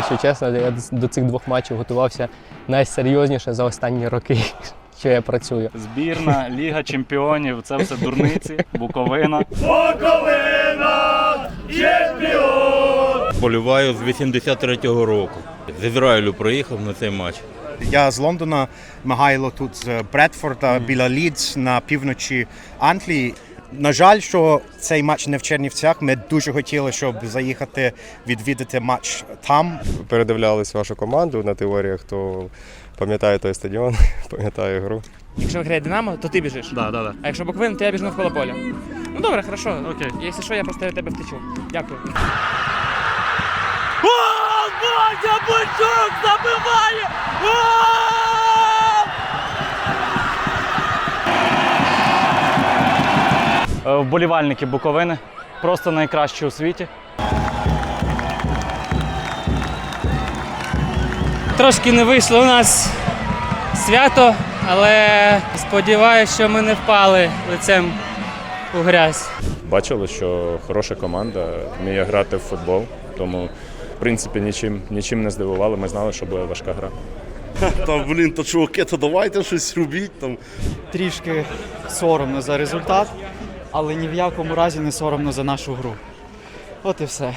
якщо чесно, я до цих двох матчів готувався найсерйозніше за останні роки, що я працюю. Збірна, Ліга Чемпіонів це все дурниці, Буковина. Буковина! Чемпіон! Боліваю з 83-го року. З Ізраїлю приїхав на цей матч. Я з Лондона, Михайло тут з Бредфорда, біля Лідс на півночі Англії. На жаль, що цей матч не в Чернівцях. Ми дуже хотіли, щоб заїхати відвідати матч там. передивлялись вашу команду на теоріях, то пам'ятаю той стадіон, пам'ятаю гру. Якщо виграє Динамо, то ти біжиш. Да, да, да. А якщо Буковин, то я біжу навколо поля. Ну добре, хорошо. Окей. Якщо що, я просто від тебе втечу. Дякую. Е, Вболівальники Буковини просто найкращі у світі. Трошки не вийшло у нас свято, але сподіваюся, що ми не впали лицем у грязь. Бачили, що хороша команда вміє грати в футбол, тому в принципі нічим, нічим не здивували. Ми знали, що буде важка гра. Та блін, то чуваки, то давайте щось робіть там. трішки соромно за результат, але ні в якому разі не соромно за нашу гру. От і все.